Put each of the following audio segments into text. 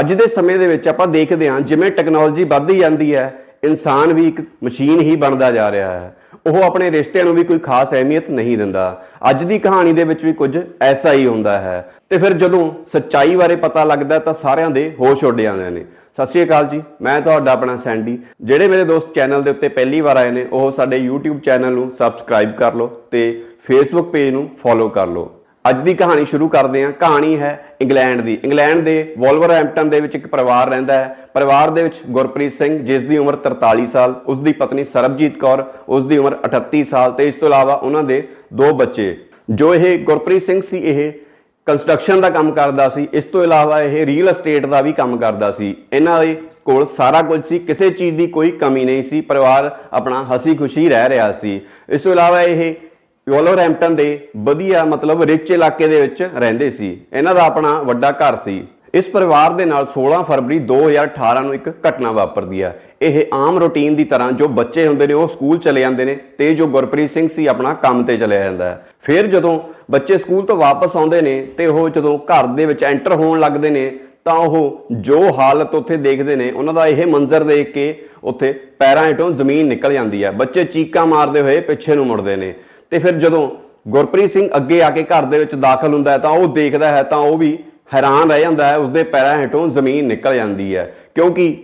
ਅੱਜ ਦੇ ਸਮੇਂ ਦੇ ਵਿੱਚ ਆਪਾਂ ਦੇਖਦੇ ਹਾਂ ਜਿਵੇਂ ਟੈਕਨੋਲੋਜੀ ਵੱਧਦੀ ਜਾਂਦੀ ਹੈ, ਇਨਸਾਨ ਵੀ ਇੱਕ ਮਸ਼ੀਨ ਹੀ ਬਣਦਾ ਜਾ ਰਿਹਾ ਹੈ। ਉਹ ਆਪਣੇ ਰਿਸ਼ਤਿਆਂ ਨੂੰ ਵੀ ਕੋਈ ਖਾਸ ਅਹਿਮੀਅਤ ਨਹੀਂ ਦਿੰਦਾ। ਅੱਜ ਦੀ ਕਹਾਣੀ ਦੇ ਵਿੱਚ ਵੀ ਕੁਝ ਐਸਾ ਹੀ ਹੁੰਦਾ ਹੈ। ਤੇ ਫਿਰ ਜਦੋਂ ਸੱਚਾਈ ਬਾਰੇ ਪਤਾ ਲੱਗਦਾ ਤਾਂ ਸਾਰਿਆਂ ਦੇ ਹੋਸ਼ ਉੱਡ ਜਾਂਦੇ ਨੇ। ਸਤਿ ਸ਼੍ਰੀ ਅਕਾਲ ਜੀ, ਮੈਂ ਤੁਹਾਡਾ ਆਪਣਾ ਸੈਂਡੀ। ਜਿਹੜੇ ਮੇਰੇ ਦੋਸਤ ਚੈਨਲ ਦੇ ਉੱਤੇ ਪਹਿਲੀ ਵਾਰ ਆਏ ਨੇ, ਉਹ ਸਾਡੇ YouTube ਚੈਨਲ ਨੂੰ ਸਬਸਕ੍ਰਾਈਬ ਕਰ ਲਓ ਤੇ Facebook ਪੇਜ ਨੂੰ ਫੋਲੋ ਕਰ ਲਓ। ਅੱਜ ਦੀ ਕਹਾਣੀ ਸ਼ੁਰੂ ਕਰਦੇ ਹਾਂ। ਕਹਾਣੀ ਹੈ ਇੰਗਲੈਂਡ ਦੀ। ਇੰਗਲੈਂਡ ਦੇ ਵੋਲਵਰਹੈਂਪਟਨ ਦੇ ਵਿੱਚ ਇੱਕ ਪਰਿਵਾਰ ਰਹਿੰਦਾ ਹੈ। ਪਰਿਵਾਰ ਦੇ ਵਿੱਚ ਗੁਰਪ੍ਰੀਤ ਸਿੰਘ, ਜਿਸ ਦੀ ਉਮਰ 43 ਸਾਲ, ਉਸ ਦੀ ਪਤਨੀ ਸਰਬਜੀਤ ਕੌਰ, ਉਸ ਦੀ ਉਮਰ 38 ਸਾਲ ਤੇ ਇਸ ਤੋਂ ਇਲਾਵਾ ਉਹਨਾਂ ਦੇ ਦੋ ਬੱਚੇ। ਜੋ ਇਹ ਗੁਰਪ੍ਰੀਤ ਸਿੰਘ ਸੀ, ਇਹ ਕੰਸਟਰਕਸ਼ਨ ਦਾ ਕੰਮ ਕਰਦਾ ਸੀ। ਇਸ ਤੋਂ ਇਲਾਵਾ ਇਹ ਰੀਅਲ ਅਸਟੇਟ ਦਾ ਵੀ ਕੰਮ ਕਰਦਾ ਸੀ। ਇਹਨਾਂ ਦੇ ਕੋਲ ਸਾਰਾ ਕੁਝ ਸੀ, ਕਿਸੇ ਚੀਜ਼ ਦੀ ਕੋਈ ਕਮੀ ਨਹੀਂ ਸੀ। ਪਰਿਵਾਰ ਆਪਣਾ ਹਸੀ ਖੁਸ਼ੀ ਰਹਿ ਰਿਹਾ ਸੀ। ਇਸ ਤੋਂ ਇਲਾਵਾ ਇਹ ਵੋਲਵਰਹੈਂਪਟਨ ਦੇ ਵਧੀਆ, ਮਤਲਬ ਰਿਚ ਇਲਾਕੇ ਦੇ ਵਿੱਚ ਰਹਿੰਦੇ ਸੀ। ਇਹਨਾਂ ਦਾ ਆਪਣਾ ਵੱਡਾ ਘਰ ਸੀ। ਇਸ ਪਰਿਵਾਰ ਦੇ ਨਾਲ 16 ਫਰਵਰੀ 2018 ਨੂੰ ਇੱਕ ਘਟਨਾ ਵਾਪਰਦੀ ਹੈ ਇਹ ਆਮ ਰੁਟੀਨ ਦੀ ਤਰ੍ਹਾਂ ਜੋ ਬੱਚੇ ਹੁੰਦੇ ਨੇ, ਉਹ ਸਕੂਲ ਚਲੇ ਜਾਂਦੇ ਨੇ ਤੇ ਜੋ ਗੁਰਪ੍ਰੀਤ ਸਿੰਘ ਸੀ, ਆਪਣਾ ਕੰਮ ਤੇ ਚਲੇ ਜਾਂਦਾ ਹੈ। ਫਿਰ ਜਦੋਂ ਬੱਚੇ ਸਕੂਲ ਤੋਂ ਵਾਪਸ ਆਉਂਦੇ ਨੇ ਤੇ ਉਹ ਜਦੋਂ ਘਰ ਦੇ ਵਿੱਚ ਐਂਟਰ ਹੋਣ ਲੱਗਦੇ ਨੇ, ਤਾਂ ਉਹ ਜੋ ਹਾਲਤ ਉੱਥੇ ਦੇਖਦੇ ਨੇ, ਉਹਨਾਂ ਦਾ ਇਹ ਮੰਜ਼ਰ ਦੇਖ ਕੇ ਉੱਥੇ ਪੈਰਾਂ ਹੇਠੋਂ ਜ਼ਮੀਨ ਨਿਕਲ ਜਾਂਦੀ ਹੈ ਬੱਚੇ ਚੀਕਾਂ ਮਾਰਦੇ ਹੋਏ ਪਿੱਛੇ ਨੂੰ ਮੁੜਦੇ ਨੇ। ਤੇ ਫਿਰ ਜਦੋਂ ਗੁਰਪ੍ਰੀਤ ਸਿੰਘ ਅੱਗੇ ਆ ਕੇ ਘਰ ਦੇ ਵਿੱਚ ਦਾਖਲ ਹੁੰਦਾ ਹੈ ਤਾਂ ਉਹ ਦੇਖਦਾ ਹੈ ਤਾਂ ਉਹ ਵੀ ਹੈਰਾਨ ਰਹਿ ਜਾਂਦਾ ਹੈ, ਉਸਦੇ ਪੈਰਾਂ ਹੇਠੋਂ ਜ਼ਮੀਨ ਨਿਕਲ ਜਾਂਦੀ ਹੈ। ਕਿਉਂਕਿ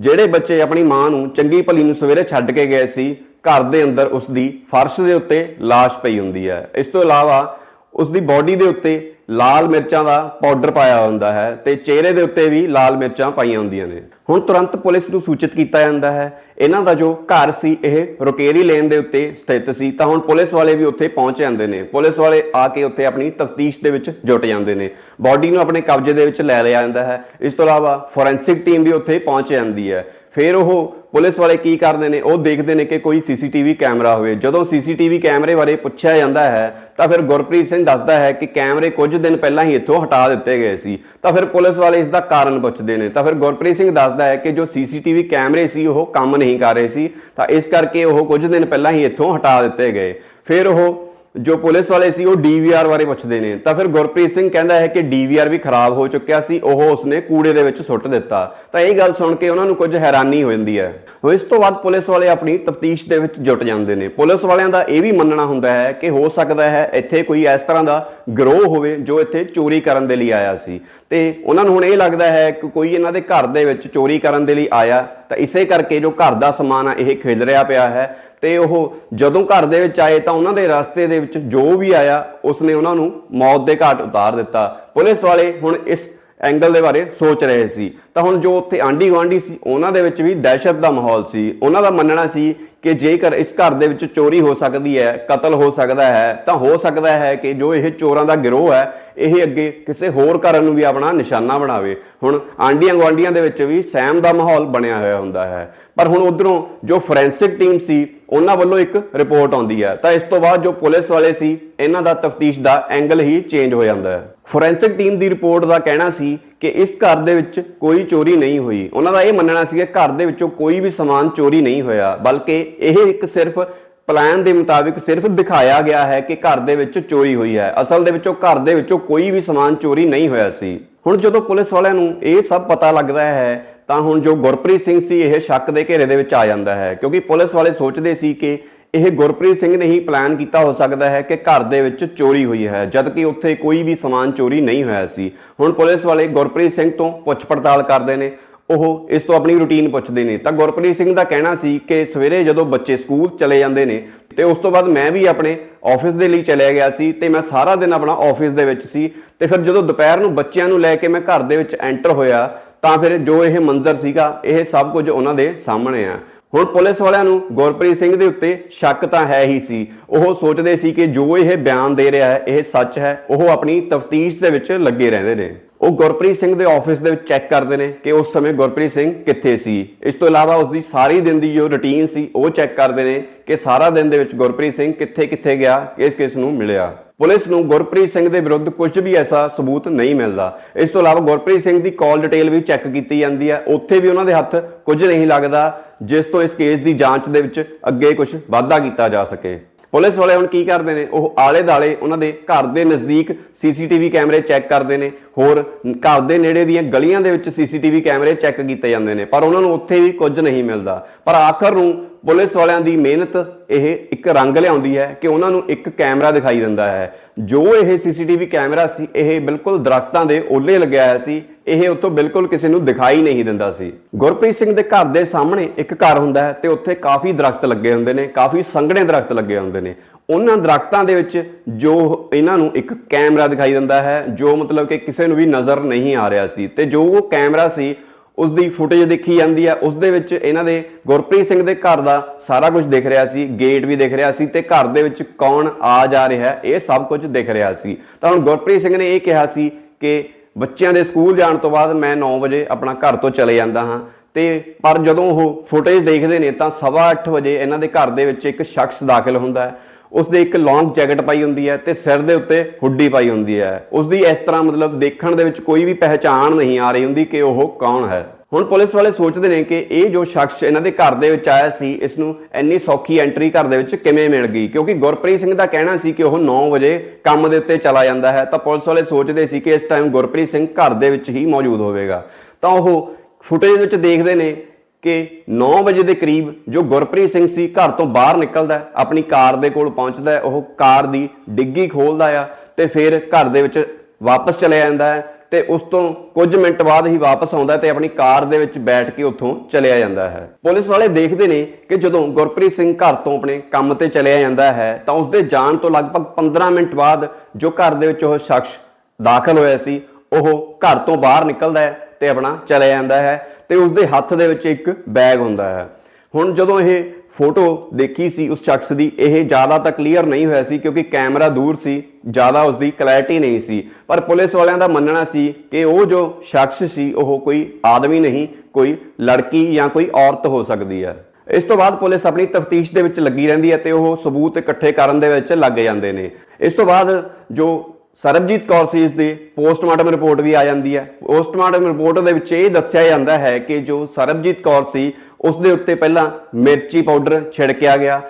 ਜਿਹੜੇ ਬੱਚੇ ਆਪਣੀ ਮਾਂ ਨੂੰ ਚੰਗੀ ਭਲੀ ਨੂੰ ਸਵੇਰੇ ਛੱਡ ਕੇ ਗਏ ਸੀ, ਘਰ ਦੇ ਅੰਦਰ ਉਸ ਦੀ ਫਰਸ਼ ਦੇ ਉੱਤੇ ਲਾਸ਼ ਪਈ ਹੁੰਦੀ ਹੈ। ਇਸ ਤੋਂ ਇਲਾਵਾ ਉਸ ਦੀ ਬਾਡੀ ਦੇ ਉੱਤੇ ਲਾਲ ਮਿਰਚਾਂ ਦਾ ਪਾਊਡਰ ਪਾਇਆ ਹੁੰਦਾ ਹੈ ਤੇ ਚਿਹਰੇ ਦੇ ਉੱਤੇ ਵੀ ਲਾਲ ਮਿਰਚਾਂ ਪਾਈਆਂ ਹੁੰਦੀਆਂ ਨੇ। ਹੁਣ ਤੁਰੰਤ ਪੁਲਿਸ ਨੂੰ ਸੂਚਿਤ ਕੀਤਾ ਜਾਂਦਾ ਹੈ। ਇਹਨਾਂ ਦਾ ਜੋ ਘਰ ਸੀ, ਇਹ ਰੁਕੇਰੀ ਲੇਨ ਦੇ ਉੱਤੇ ਸਥਿਤ ਸੀ। ਤਾਂ ਹੁਣ ਪੁਲਿਸ ਵਾਲੇ ਵੀ ਉੱਥੇ ਪਹੁੰਚ ਜਾਂਦੇ ਨੇ। ਪੁਲਿਸ ਵਾਲੇ ਆ ਕੇ ਉੱਥੇ ਆਪਣੀ ਤਫਤੀਸ਼ ਦੇ ਵਿੱਚ ਜੁਟ ਜਾਂਦੇ ਨੇ। ਬਾਡੀ ਨੂੰ ਆਪਣੇ ਕਬਜ਼ੇ ਦੇ ਵਿੱਚ ਲੈ ਲਿਆ ਜਾਂਦਾ ਹੈ। ਇਸ ਤੋਂ ਇਲਾਵਾ ਫੋਰੈਂਸਿਕ ਟੀਮ ਵੀ ਉੱਥੇ ਪਹੁੰਚ ਜਾਂਦੀ ਹੈ। ਫਿਰ ਉਹ ਪੁਲਿਸ ਵਾਲੇ ਕੀ ਕਰਦੇ ਨੇ? ਉਹ ਦੇਖਦੇ ਨੇ ਕਿ ਕੋਈ ਸੀਸੀਟੀਵੀ ਕੈਮਰਾ ਹੋਵੇ। ਜਦੋਂ ਸੀਸੀਟੀਵੀ ਕੈਮਰੇ ਬਾਰੇ ਪੁੱਛਿਆ ਜਾਂਦਾ ਹੈ, ਤਾਂ ਫਿਰ ਗੁਰਪ੍ਰੀਤ ਸਿੰਘ ਦੱਸਦਾ ਹੈ ਕਿ ਕੈਮਰੇ ਕੁਝ ਦਿਨ ਪਹਿਲਾਂ ਹੀ ਇੱਥੋਂ ਹਟਾ ਦਿੱਤੇ ਗਏ ਸੀ। ਤਾਂ ਫਿਰ ਪੁਲਿਸ ਵਾਲੇ ਇਸ ਦਾ ਕਾਰਨ ਪੁੱਛਦੇ ਨੇ। ਤਾਂ ਫਿਰ ਗੁਰਪ੍ਰੀਤ ਸਿੰਘ ਦੱਸਦਾ ਹੈ ਕਿ ਜੋ ਸੀਸੀਟੀਵੀ ਕੈਮਰੇ ਸੀ, ਉਹ ਕੰਮ ਨਹੀਂ ਕਰ ਰਹੇ ਸੀ। ਤਾਂ ਇਸ ਕਰਕੇ ਉਹ ਕੁਝ ਦਿਨ ਪਹਿਲਾਂ ਹੀ ਇੱਥੋਂ ਹਟਾ ਦਿੱਤੇ ਗਏ। ਫਿਰ ਉਹ ਜੋ ਪੁਲਿਸ ਵਾਲੇ ਸੀ, ਉਹ ਡੀਵੀਆਰ ਬਾਰੇ ਪੁੱਛਦੇ ਨੇ। ਤਾਂ ਫਿਰ ਗੁਰਪ੍ਰੀਤ ਸਿੰਘ ਕਹਿੰਦਾ ਹੈ ਕਿ ਡੀਵੀਆਰ ਵੀ ਖਰਾਬ ਹੋ ਚੁੱਕਿਆ ਸੀ, ਉਹ ਉਸਨੇ ਕੂੜੇ ਦੇ ਵਿੱਚ ਸੁੱਟ ਦਿੱਤਾ। ਤਾਂ ਇਹ ਗੱਲ ਸੁਣ ਕੇ ਉਹਨਾਂ ਨੂੰ ਕੁਝ ਹੈਰਾਨੀ ਹੋ ਜਾਂਦੀ ਹੈ। ਉਹ ਇਸ ਤੋਂ ਬਾਅਦ ਪੁਲਿਸ ਵਾਲੇ ਆਪਣੀ ਤਫਤੀਸ਼ ਦੇ ਵਿੱਚ ਜੁਟ ਜਾਂਦੇ ਨੇ। ਪੁਲਿਸ ਵਾਲਿਆਂ ਦਾ ਇਹ ਵੀ ਮੰਨਣਾ ਹੁੰਦਾ ਹੈ ਕਿ ਹੋ ਸਕਦਾ ਹੈ ਇੱਥੇ ਕੋਈ ਇਸ ਤਰ੍ਹਾਂ ਦਾ ਗਰੋਹ ਹੋਵੇ ਜੋ ਇੱਥੇ ਚੋਰੀ ਕਰਨ ਦੇ ਲਈ ਆਇਆ ਸੀ। ਤੇ ਉਹਨਾਂ ਨੂੰ ਹੁਣ ਇਹ ਲੱਗਦਾ ਹੈ ਕਿ ਕੋਈ ਇਹਨਾਂ ਦੇ ਘਰ ਦੇ ਵਿੱਚ ਚੋਰੀ ਕਰਨ ਦੇ ਲਈ ਆਇਆ। ਤਾਂ ਇਸੇ ਕਰਕੇ ਜੋ ਘਰ ਦਾ ਸਮਾਨ ਆ, ਇਹ ਖਿਲਰਿਆ ਪਿਆ ਹੈ। ਤੇ ਉਹ ਜਦੋਂ ਘਰ ਦੇ ਵਿੱਚ ਆਏ ਤਾਂ ਉਹਨਾਂ ਦੇ ਰਸਤੇ ਦੇ ਵਿੱਚ ਜੋ ਵੀ ਆਇਆ, ਉਸਨੇ ਉਹਨਾਂ ਨੂੰ ਮੌਤ ਦੇ ਘਾਟ ਉਤਾਰ ਦਿੱਤਾ। ਪੁਲਿਸ ਵਾਲੇ ਹੁਣ ਇਸ ਐਂਗਲ ਦੇ ਬਾਰੇ ਸੋਚ ਰਹੇ ਸੀ। ਤਾਂ ਹੁਣ ਜੋ ਉੱਥੇ ਆਂਢੀ ਗੁਆਂਢੀ ਸੀ, ਉਹਨਾਂ ਦੇ ਵਿੱਚ ਵੀ ਦਹਿਸ਼ਤ ਦਾ ਮਾਹੌਲ ਸੀ। ਉਹਨਾਂ ਦਾ ਮੰਨਣਾ ਸੀ ਕਿ ਜੇਕਰ ਇਸ ਘਰ ਦੇ ਵਿੱਚ ਚੋਰੀ ਹੋ ਸਕਦੀ ਹੈ, ਕਤਲ ਹੋ ਸਕਦਾ ਹੈ, ਤਾਂ ਹੋ ਸਕਦਾ ਹੈ ਕਿ ਜੋ ਇਹ ਚੋਰਾਂ ਦਾ ਗਿਰੋਹ ਹੈ, ਇਹ ਅੱਗੇ ਕਿਸੇ ਹੋਰ ਘਰ ਨੂੰ ਵੀ ਆਪਣਾ ਨਿਸ਼ਾਨਾ ਬਣਾਵੇ। ਹੁਣ ਆਂਡੀਆਂ ਗੁਆਂਢੀਆਂ ਦੇ ਵਿੱਚ ਵੀ ਸਹਿਮ ਦਾ ਮਾਹੌਲ ਬਣਿਆ ਹੋਇਆ ਹੁੰਦਾ ਹੈ। ਪਰ ਹੁਣ ਉਧਰੋਂ ਜੋ ਫੋਰੈਂਸਿਕ ਟੀਮ ਸੀ ਉਹਨਾਂ ਵੱਲੋਂ ਇੱਕ ਰਿਪੋਰਟ ਆਉਂਦੀ ਹੈ। ਤਾਂ ਇਸ ਤੋਂ ਬਾਅਦ ਜੋ ਪੁਲਿਸ ਵਾਲੇ ਸੀ, ਇਹਨਾਂ ਦਾ ਤਫਤੀਸ਼ ਦਾ ਐਂਗਲ ਹੀ ਚੇਂਜ ਹੋ ਜਾਂਦਾ ਹੈ। ਫੋਰੈਂਸਿਕ ਟੀਮ ਦੀ ਰਿਪੋਰਟ ਦਾ ਕਹਿਣਾ ਸੀ ਕਿ ਇਸ ਘਰ ਦੇ ਵਿੱਚ ਕੋਈ ਚੋਰੀ ਨਹੀਂ ਹੋਈ। ਉਹਨਾਂ ਦਾ ਇਹ ਮੰਨਣਾ ਸੀ ਕਿ ਘਰ ਦੇ ਵਿੱਚੋਂ ਕੋਈ ਵੀ ਸਮਾਨ ਚੋਰੀ ਨਹੀਂ ਹੋਇਆ, ਬਲਕਿ ਇਹ ਇੱਕ ਸਿਰਫ ਪਲਾਨ ਦੇ ਮੁਤਾਬਿਕ ਸਿਰਫ ਦਿਖਾਇਆ ਗਿਆ ਹੈ ਕਿ ਘਰ ਦੇ ਵਿੱਚ ਚੋਰੀ ਹੋਈ ਹੈ। ਅਸਲ ਦੇ ਵਿੱਚੋਂ ਘਰ ਦੇ ਵਿੱਚੋਂ ਕੋਈ ਵੀ ਸਮਾਨ ਚੋਰੀ ਨਹੀਂ ਹੋਇਆ ਸੀ। ਹੁਣ ਜਦੋਂ ਪੁਲਿਸ ਵਾਲਿਆਂ ਨੂੰ ਇਹ ਸਭ ਪਤਾ ਲੱਗਦਾ ਹੈ ਤਾਂ ਹੁਣ ਜੋ ਗੁਰਪ੍ਰੀਤ ਸਿੰਘ ਸੀ, ਇਹ ਸ਼ੱਕ ਦੇ ਘੇਰੇ ਦੇ ਵਿੱਚ ਆ ਜਾਂਦਾ ਹੈ, ਕਿਉਂਕਿ ਪੁਲਿਸ ਵਾਲੇ ਸੋਚਦੇ ਸੀ ਕਿ ਇਹ ਗੁਰਪ੍ਰੀਤ ਸਿੰਘ ਨੇ ਹੀ ਪਲਾਨ ਕੀਤਾ ਹੋ ਸਕਦਾ ਹੈ ਕਿ ਘਰ ਦੇ ਵਿੱਚ ਚੋਰੀ ਹੋਈ ਹੈ, ਜਦਕਿ ਉੱਥੇ ਕੋਈ ਵੀ ਸਮਾਨ ਚੋਰੀ ਨਹੀਂ ਹੋਇਆ ਸੀ। ਹੁਣ ਪੁਲਿਸ ਵਾਲੇ ਗੁਰਪ੍ਰੀਤ ਸਿੰਘ ਤੋਂ ਪੁੱਛ ਪੜਤਾਲ ਕਰਦੇ ਨੇ, ਉਹ ਇਸ ਤੋਂ ਆਪਣੀ ਰੁਟੀਨ ਪੁੱਛਦੇ ਨੇ। ਤਾਂ ਗੁਰਪ੍ਰੀਤ ਸਿੰਘ ਦਾ ਕਹਿਣਾ ਸੀ ਕਿ ਸਵੇਰੇ ਜਦੋਂ ਬੱਚੇ ਸਕੂਲ ਚਲੇ ਜਾਂਦੇ ਨੇ, ਤੇ ਉਸ ਤੋਂ ਬਾਅਦ ਮੈਂ ਵੀ ਆਪਣੇ ਆਫਿਸ ਦੇ ਲਈ ਚਲਿਆ ਗਿਆ ਸੀ, ਤੇ ਮੈਂ ਸਾਰਾ ਦਿਨ ਆਪਣਾ ਆਫਿਸ ਦੇ ਵਿੱਚ ਸੀ, ਤੇ ਫਿਰ ਜਦੋਂ ਦੁਪਹਿਰ ਨੂੰ ਬੱਚਿਆਂ ਨੂੰ ਲੈ ਕੇ ਮੈਂ ਘਰ ਦੇ ਵਿੱਚ ਐਂਟਰ ਹੋਇਆ ਤਾਂ ਫਿਰ ਜੋ ਇਹ ਮੰਜ਼ਰ ਸੀਗਾ, ਇਹ ਸਭ ਕੁਝ ਉਹਨਾਂ ਦੇ ਸਾਹਮਣੇ ਆ। ਹੁਣ ਪੁਲਿਸ ਵਾਲਿਆਂ ਨੂੰ ਗੁਰਪ੍ਰੀਤ ਸਿੰਘ ਦੇ ਉੱਤੇ ਸ਼ੱਕ ਤਾਂ ਹੈ ਹੀ ਸੀ। ਉਹ ਸੋਚਦੇ ਸੀ ਕਿ ਜੋ ਇਹ ਬਿਆਨ ਦੇ ਰਿਹਾ ਹੈ, ਇਹ ਸੱਚ ਹੈ, ਉਹ ਆਪਣੀ ਤਫਤੀਸ਼ ਦੇ ਵਿੱਚ ਲੱਗੇ ਰਹਿੰਦੇ ਨੇ। ਉਹ ਗੁਰਪ੍ਰੀਤ ਸਿੰਘ ਦੇ ਆਫਿਸ ਦੇ ਵਿੱਚ ਚੈੱਕ ਕਰਦੇ ਨੇ ਕਿ ਉਸ ਸਮੇਂ ਗੁਰਪ੍ਰੀਤ ਸਿੰਘ ਕਿੱਥੇ ਸੀ। ਇਸ ਤੋਂ ਇਲਾਵਾ ਉਸ ਦੀ ਸਾਰੀ ਦਿਨ ਦੀ ਜੋ ਰੁਟੀਨ ਸੀ, ਉਹ ਚੈੱਕ ਕਰਦੇ ਨੇ ਕਿ ਸਾਰਾ ਦਿਨ ਦੇ ਵਿੱਚ ਗੁਰਪ੍ਰੀਤ ਸਿੰਘ ਕਿੱਥੇ ਕਿੱਥੇ ਗਿਆ ਕਿਸ ਕਿਸ ਨੂੰ ਮਿਲਿਆ। ਪੁਲਿਸ ਨੂੰ ਗੁਰਪ੍ਰੀਤ ਸਿੰਘ ਦੇ ਵਿਰੁੱਧ ਕੁਝ ਵੀ ਐਸਾ ਸਬੂਤ ਨਹੀਂ ਮਿਲਦਾ। ਇਸ ਤੋਂ ਇਲਾਵਾ ਗੁਰਪ੍ਰੀਤ ਸਿੰਘ ਦੀ ਕਾਲ ਡਿਟੇਲ ਵੀ ਚੈੱਕ ਕੀਤੀ ਜਾਂਦੀ ਹੈ। ਉੱਥੇ ਵੀ ਉਹਨਾਂ ਦੇ ਹੱਥ ਕੁਝ ਨਹੀਂ ਲੱਗਦਾ, ਜਿਸ ਤੋਂ ਇਸ ਕੇਸ ਦੀ ਜਾਂਚ ਦੇ ਵਿੱਚ ਅੱਗੇ ਕੁਝ ਵਾਧਾ ਕੀਤਾ ਜਾ ਸਕੇ। ਪੁਲਿਸ ਵਾਲੇ ਹੁਣ ਕੀ ਕਰਦੇ ਨੇ? ਉਹ ਆਲੇ ਦਾਲੇ ਉਹਨਾਂ ਦੇ ਘਰ ਦੇ ਨਜ਼ਦੀਕ ਸੀਸੀਟੀਵੀ ਕੈਮਰੇ ਚੈੱਕ ਕਰਦੇ ਨੇ। ਹੋਰ ਘਰ ਦੇ ਨੇੜੇ ਦੀਆਂ ਗਲੀਆਂ ਦੇ ਵਿੱਚ ਸੀਸੀਟੀਵੀ ਕੈਮਰੇ ਚੈੱਕ ਕੀਤੇ ਜਾਂਦੇ ਨੇ। ਪਰ ਉਹਨਾਂ ਨੂੰ ਉੱਥੇ ਵੀ ਕੁਝ ਨਹੀਂ ਮਿਲਦਾ। ਪਰ ਆਖਰ ਨੂੰ ਪੁਲਿਸ ਵਾਲਿਆਂ ਦੀ ਮਿਹਨਤ ਇਹ ਇੱਕ ਰੰਗ ਲਿਆਉਂਦੀ ਹੈ ਕਿ ਉਹਨਾਂ ਨੂੰ ਇੱਕ ਕੈਮਰਾ ਦਿਖਾਈ ਦਿੰਦਾ ਹੈ। ਜੋ ਇਹ ਸੀਸੀਟੀਵੀ ਕੈਮਰਾ ਸੀ, ਇਹ ਬਿਲਕੁਲ ਦਰਖਤਾਂ ਦੇ ਓਲੇ ਲੱਗਿਆ ਹੋਇਆ ਸੀ, ਇਹ ਉੱਥੋਂ ਬਿਲਕੁਲ ਕਿਸੇ ਨੂੰ ਦਿਖਾਈ ਨਹੀਂ ਦਿੰਦਾ ਸੀ। ਗੁਰਪ੍ਰੀਤ ਸਿੰਘ ਦੇ ਘਰ ਦੇ ਸਾਹਮਣੇ ਇੱਕ ਘਰ ਹੁੰਦਾ ਹੈ ਤੇ ਉੱਥੇ ਕਾਫੀ ਦਰਖਤ ਲੱਗੇ ਹੁੰਦੇ ਨੇ, ਕਾਫੀ ਸੰਘਣੇ ਦਰਖਤ ਲੱਗੇ ਹੁੰਦੇ ਨੇ। ਉਹਨਾਂ ਦਰਖਤਾਂ ਦੇ ਵਿੱਚ ਜੋ ਇਹਨਾਂ ਨੂੰ ਇੱਕ ਕੈਮਰਾ ਦਿਖਾਈ ਦਿੰਦਾ ਹੈ, ਜੋ ਮਤਲਬ ਕਿ ਕਿਸੇ ਨੂੰ ਵੀ ਨਜ਼ਰ ਨਹੀਂ ਆ ਰਿਹਾ ਸੀ ਤੇ ਜੋ ਉਹ ਕੈਮਰਾ ਸੀ ਉਸ ਦੀ ਫੁਟੇਜ ਦੇਖੀ ਜਾਂਦੀ ਹੈ ਉਸ ਦੇ ਵਿੱਚ ਇਹਨਾਂ ਦੇ ਗੁਰਪ੍ਰੀਤ ਸਿੰਘ ਦੇ ਘਰ ਦਾ ਸਾਰਾ ਕੁਝ ਦਿਖ ਰਿਹਾ ਸੀ ਗੇਟ ਵੀ ਦਿਖ ਰਿਹਾ ਸੀ ਤੇ ਘਰ ਦੇ ਵਿੱਚ ਕੌਣ ਆ ਜਾ ਰਿਹਾ, ਇਹ ਸਭ ਕੁਝ ਦਿਖ ਰਿਹਾ ਸੀ। ਤਾਂ ਹੁਣ ਗੁਰਪ੍ਰੀਤ ਸਿੰਘ ਨੇ ਇਹ ਕਿਹਾ ਸੀ ਕਿ ਬੱਚਿਆਂ ਦੇ ਸਕੂਲ ਜਾਣ ਤੋਂ ਬਾਅਦ ਮੈਂ 9 ਵਜੇ ਆਪਣਾ ਘਰ ਤੋਂ ਚਲੇ ਜਾਂਦਾ ਹਾਂ। ਤੇ ਪਰ ਜਦੋਂ ਉਹ ਫੁਟੇਜ ਦੇਖਦੇ ਨੇ ਤਾਂ 8:30 ਵਜੇ ਇਹਨਾਂ ਦੇ ਘਰ ਦੇ ਵਿੱਚ ਇੱਕ ਸ਼ਖਸ ਦਾਖਲ ਹੁੰਦਾ ਹੈ। ਉਸ ਇੱਕ ਲੌਂਗ ਜੈਕਟ ਪਾਈ ਹੁੰਦੀ ਹੈ ਤੇ ਸਿਰ ਦੇ ਉੱਤੇ ਹੁੱਡੀ ਪਾਈ ਹੁੰਦੀ ਹੈ। ਉਸਦੀ ਇਸ ਤਰ੍ਹਾਂ ਮਤਲਬ ਦੇਖਣ ਦੇ ਵਿੱਚ ਕੋਈ ਵੀ ਪਹਿਚਾਣ ਨਹੀਂ ਆ ਰਹੀ ਹੁੰਦੀ ਕਿ ਉਹ ਕੌਣ ਹੈ। ਹੁਣ ਪੁਲਿਸ ਵਾਲੇ ਸੋਚਦੇ ਨੇ ਕਿ ਇਹ ਜੋ ਸ਼ਖਸ ਇਹਨਾਂ ਦੇ ਘਰ ਦੇ ਵਿੱਚ ਆਇਆ ਸੀ ਇਸ ਨੂੰ ਇੰਨੀ ਸੌਖੀ ਐਂਟਰੀ ਘਰ ਦੇ ਵਿੱਚ ਕਿਵੇਂ ਮਿਲ ਗਈ? ਕਿਉਂਕਿ ਗੁਰਪ੍ਰੀਤ ਸਿੰਘ ਦਾ ਕਹਿਣਾ ਸੀ ਕਿ ਉਹ 9 ਵਜੇ ਕੰਮ ਦੇ ਉੱਤੇ ਚਲਾ ਜਾਂਦਾ ਹੈ, ਤਾਂ ਪੁਲਿਸ ਵਾਲੇ ਸੋਚਦੇ ਸੀ ਕਿ ਇਸ ਟਾਈਮ ਗੁਰਪ੍ਰੀਤ ਸਿੰਘ ਘਰ ਦੇ ਵਿੱਚ ਹੀ ਮੌਜੂਦ ਹੋਵੇਗਾ। ਤਾਂ ਉਹ ਫੁਟੇਜ ਵਿੱਚ ਦੇਖਦੇ ਨੇ ਕਿ 9 ਵਜੇ ਦੇ ਕਰੀਬ ਜੋ ਗੁਰਪ੍ਰੀਤ ਸਿੰਘ ਸੀ ਘਰ ਤੋਂ ਬਾਹਰ ਨਿਕਲਦਾ ਆਪਣੀ ਕਾਰ ਦੇ ਕੋਲ ਪਹੁੰਚਦਾ ਉਹ ਕਾਰ ਦੀ ਡਿੱਗੀ ਖੋਲਦਾ ਆ ਤੇ ਫਿਰ ਘਰ ਦੇ ਵਿੱਚ ਵਾਪਸ ਚਲੇ ਜਾਂਦਾ ਹੈ ਤੇ ਉਸ ਤੋਂ ਕੁਝ ਮਿੰਟ ਬਾਅਦ ਹੀ ਵਾਪਸ ਆਉਂਦਾ ਹੈ ਤੇ ਆਪਣੀ ਕਾਰ ਦੇ ਵਿੱਚ ਬੈਠ ਕੇ ਉੱਥੋਂ ਚਲਿਆ ਜਾਂਦਾ ਹੈ। ਪੁਲਿਸ ਵਾਲੇ ਦੇਖਦੇ ਨੇ ਕਿ ਜਦੋਂ ਗੁਰਪ੍ਰੀਤ ਸਿੰਘ ਘਰ ਤੋਂ ਆਪਣੇ ਕੰਮ ਤੇ ਚਲਿਆ ਜਾਂਦਾ ਹੈ, ਤਾਂ ਉਸ ਦੇ ਜਾਣ ਤੋਂ ਲਗਭਗ 15 ਮਿੰਟ ਬਾਅਦ ਜੋ ਘਰ ਦੇ ਵਿੱਚ ਉਹ ਸ਼ਖਸ ਦਾਖਲ ਹੋਇਆ ਸੀ, ਉਹ ਘਰ ਤੋਂ ਬਾਹਰ ਨਿਕਲਦਾ ਹੈ ਤੇ ਆਪਣਾ ਚਲਿਆ ਜਾਂਦਾ ਹੈ ਤੇ ਉਸ ਦੇ ਹੱਥ ਦੇ ਵਿੱਚ ਇੱਕ ਬੈਗ ਹੁੰਦਾ ਹੈ। ਹੁਣ ਜਦੋਂ ਇਹ ਫੋਟੋ ਦੇਖੀ ਸੀ ਉਸ ਸ਼ਖਸ ਦੀ, ਇਹ ਜ਼ਿਆਦਾ ਤਾਂ ਕਲੀਅਰ ਨਹੀਂ ਹੋਇਆ ਸੀ ਕਿਉਂਕਿ ਕੈਮਰਾ ਦੂਰ ਸੀ, ਜ਼ਿਆਦਾ ਉਸ ਦੀ ਕਲੈਰਿਟੀ ਨਹੀਂ ਸੀ। ਪਰ ਪੁਲਿਸ ਵਾਲਿਆਂ ਦਾ ਮੰਨਣਾ ਸੀ ਕਿ ਉਹ ਜੋ ਸ਼ਖਸ ਸੀ, ਉਹ ਕੋਈ ਆਦਮੀ ਨਹੀਂ, ਕੋਈ ਲੜਕੀ ਜਾਂ ਕੋਈ ਔਰਤ ਹੋ ਸਕਦੀ ਹੈ। ਇਸ ਤੋਂ ਬਾਅਦ ਪੁਲਿਸ ਆਪਣੀ ਤਫਤੀਸ਼ ਦੇ ਵਿੱਚ ਲੱਗੀ ਰਹਿੰਦੀ ਹੈ ਤੇ ਉਹ ਸਬੂਤ ਇਕੱਠੇ ਕਰਨ ਦੇ ਵਿੱਚ ਲੱਗ ਜਾਂਦੇ ਨੇ। ਇਸ ਤੋਂ ਬਾਅਦ ਜੋ ਸਰਬਜੀਤ ਕੌਰ ਸੀ ਇਸ ਦੀ ਪੋਸਟਮਾਰਟਮ ਰਿਪੋਰਟ ਵੀ ਆ ਜਾਂਦੀ ਹੈ। ਪੋਸਟਮਾਰਟਮ ਰਿਪੋਰਟ ਦੇ ਵਿੱਚ ਇਹ ਦੱਸਿਆ ਜਾਂਦਾ ਹੈ ਕਿ ਜੋ ਸਰਬਜੀਤ ਕੌਰ ਸੀ ਉਸ ਦੇ ਉੱਤੇ ਪਹਿਲਾਂ ਮਿਰਚੀ ਪਾਊਡਰ ਛਿੜਕਿਆ ਗਿਆ।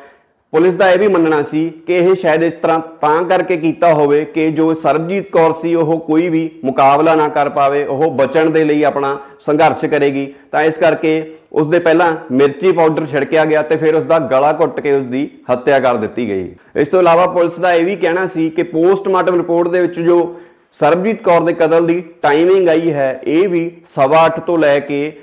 ਪੁਲਿਸ ਦਾ ਇਹ ਵੀ ਮੰਨਣਾ ਸੀ ਕਿ ਇਹ ਸ਼ਾਇਦ ਇਸ ਤਰ੍ਹਾਂ ਤਾਂ ਕਰਕੇ ਕੀਤਾ ਹੋਵੇ ਕਿ ਜੋ ਸਰਬਜੀਤ ਕੌਰ ਸੀ, ਉਹ ਕੋਈ ਵੀ ਮੁਕਾਬਲਾ ਨਾ ਕਰ ਪਾਵੇ, ਉਹ ਬਚਣ ਦੇ ਲਈ ਆਪਣਾ ਸੰਘਰਸ਼ ਕਰੇਗੀ। ਤਾਂ ਇਸ ਕਰਕੇ ਉਸ ਦੇ ਪਹਿਲਾਂ ਮਿਰਚੀ ਪਾਊਡਰ ਛਿੜਕਿਆ ਗਿਆ ਤੇ ਫਿਰ ਉਸ ਦਾ ਗਲਾ ਘੁੱਟ ਕੇ ਉਸ ਦੀ ਹੱਤਿਆ ਕਰ ਦਿੱਤੀ ਗਈ। ਇਸ ਤੋਂ ਇਲਾਵਾ ਪੁਲਿਸ ਦਾ ਇਹ ਵੀ ਕਹਿਣਾ ਸੀ ਕਿ ਪੋਸਟਮਾਰਟਮ ਰਿਪੋਰਟ ਦੇ ਵਿੱਚ ਜੋ ਸਰਬਜੀਤ ਕੌਰ ਦੇ ਕਤਲ ਦੀ ਟਾਈਮਿੰਗ ਆਈ ਹੈ, ਇਹ ਵੀ 8:30 ਤੋਂ ਲੈ ਕੇ